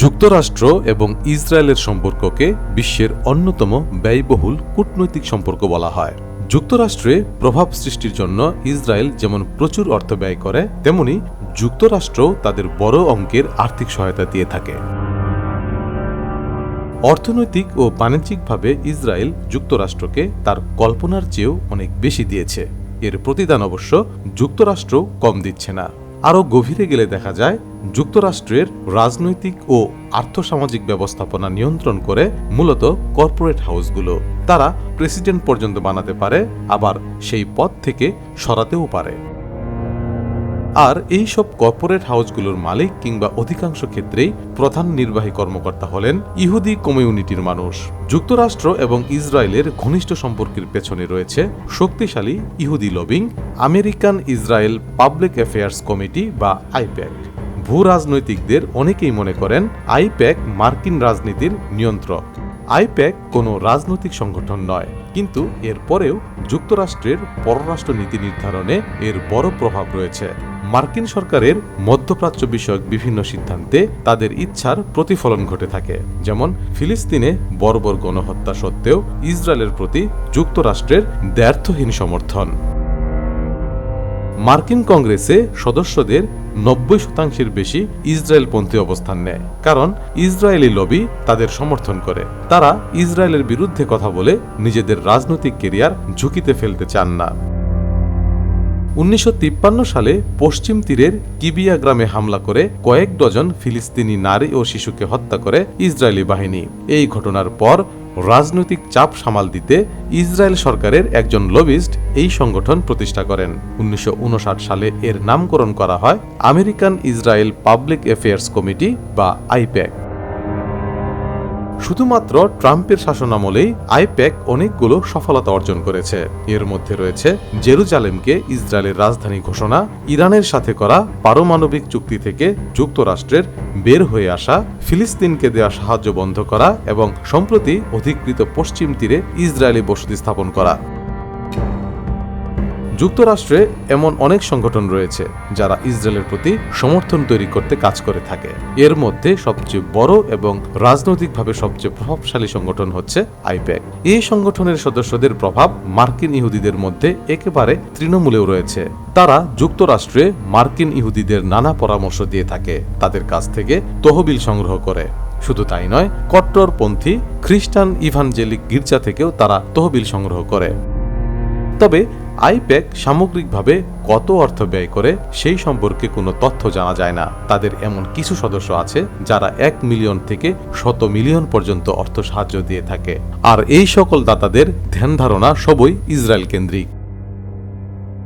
যুক্তরাষ্ট্র এবং ইসরায়েলের সম্পর্ককে বিশ্বের অন্যতম ব্যয়বহুল কূটনৈতিক সম্পর্ক বলা হয়। যুক্তরাষ্ট্রে প্রভাব সৃষ্টির জন্য ইসরায়েল যেমন প্রচুর অর্থ ব্যয় করে, তেমনি যুক্তরাষ্ট্র তাদের বড় অঙ্কের আর্থিক সহায়তা দিয়ে থাকে। অর্থনৈতিক ও বাণিজ্যিকভাবে ইসরায়েল যুক্তরাষ্ট্রকে তার কল্পনার চেয়েও অনেক বেশি দিয়েছে। এর প্রতিদান অবশ্য যুক্তরাষ্ট্র কম দিচ্ছে না। আরও গভীরে গেলে দেখা যায়, যুক্তরাষ্ট্রের রাজনৈতিক ও আর্থসামাজিক ব্যবস্থাপনা নিয়ন্ত্রণ করে মূলত কর্পোরেট হাউসগুলো। তারা প্রেসিডেন্ট পর্যন্ত বানাতে পারে, আবার সেই পদ থেকে সরাতেও পারে। আর এই সব কর্পোরেট হাউসগুলোর মালিক কিংবা অধিকাংশ ক্ষেত্রেই প্রধান নির্বাহী কর্মকর্তা হলেন ইহুদি কমিউনিটির মানুষ। যুক্তরাষ্ট্র এবং ইসরায়েলের ঘনিষ্ঠ সম্পর্কের পেছনে রয়েছে শক্তিশালী ইহুদি lobbying American Israel public affairs committee বা আইপ্যাক। ভূ রাজনৈতিকদের অনেকেই মনে করেন আইপ্যাক মার্কিন রাজনীতির নিয়ন্ত্রক। আইপ্যাক কোনো রাজনৈতিক সংগঠন নয়, কিন্তু এরপরেও যুক্তরাষ্ট্রের পররাষ্ট্র নীতি নির্ধারণে এর বড় প্রভাব রয়েছে। মার্কিন সরকারের মধ্যপ্রাচ্য বিষয়ক বিভিন্ন সিদ্ধান্তে তাদের ইচ্ছার প্রতিফলন ঘটে থাকে। যেমন, ফিলিস্তিনে বর্বর গণহত্যা সত্ত্বেও ইসরায়েলের প্রতি যুক্তরাষ্ট্রের দ্ব্যর্থহীন সমর্থন। মার্কিন কংগ্রেসে সদস্যদের নব্বই শতাংশের বেশি ইসরায়েলপন্থী অবস্থান নেয়, কারণ ইসরায়েলি লবি তাদের সমর্থন করে। তারা ইসরায়েলের বিরুদ্ধে কথা বলে নিজেদের রাজনৈতিক কেরিয়ার ঝুঁকিতে ফেলতে চান না। উনিশশো তিপ্পান্ন সালে পশ্চিম তীরের কিবিয়া গ্রামে হামলা করে কয়েক ডজন ফিলিস্তিনি নারী ও শিশুকে হত্যা করে ইসরায়েলি বাহিনী। এই ঘটনার পর রাজনৈতিক চাপ সামাল দিতে ইসরায়েল সরকারের একজন লবিস্ট এই সংগঠন প্রতিষ্ঠা করেন। উনিশশো উনষাট সালে এর নামকরণ করা হয় American Israel public affairs committee বা আইপ্যাক। শুধুমাত্র ট্রাম্পের শাসনামলেই আইপ্যাক অনেকগুলো সফলতা অর্জন করেছে। এর মধ্যে রয়েছে জেরুজালেমকে ইসরায়েলের রাজধানী ঘোষণা, ইরানের সাথে করা পারমাণবিক চুক্তি থেকে যুক্তরাষ্ট্রের বের হয়ে আসা, ফিলিস্তিনকে দেওয়া সাহায্য বন্ধ করা এবং সম্প্রতি অধিকৃত পশ্চিম তীরে ইসরায়েলি বসতি স্থাপন করা। যুক্তরাষ্ট্রে এমন অনেক সংগঠন রয়েছে যারা ইসরায়েলের প্রতি সমর্থন তৈরি করতে কাজ করে থাকে। এর মধ্যে সবচেয়ে বড় এবং রাজনৈতিকভাবে সবচেয়ে প্রভাবশালী সংগঠন হচ্ছে আইপ্যাক। এই সংগঠনের সদস্যদের প্রভাব মার্কিন ইহুদিদের মধ্যে একেবারে তৃণমূলেও রয়েছে। তারা যুক্তরাষ্ট্রে মার্কিন ইহুদিদের নানা পরামর্শ দিয়ে থাকে, তাদের কাছ থেকে তহবিল সংগ্রহ করে। শুধু তাই নয়, কট্টরপন্থী খ্রিস্টান ইভানজেলিক গির্জা থেকেও তারা তহবিল সংগ্রহ করে। তবে আইপ্যাক সামগ্রিকভাবে কত অর্থ ব্যয় করে সেই সম্পর্কে কোনো তথ্য জানা যায় না। তাদের এমন কিছু সদস্য আছে যারা এক মিলিয়ন থেকে শত মিলিয়ন পর্যন্ত অর্থ সাহায্য দিয়ে থাকে। আর এই সকল দাতাদের ধ্যান ধারণা সবই ইসরায়েল কেন্দ্রিক।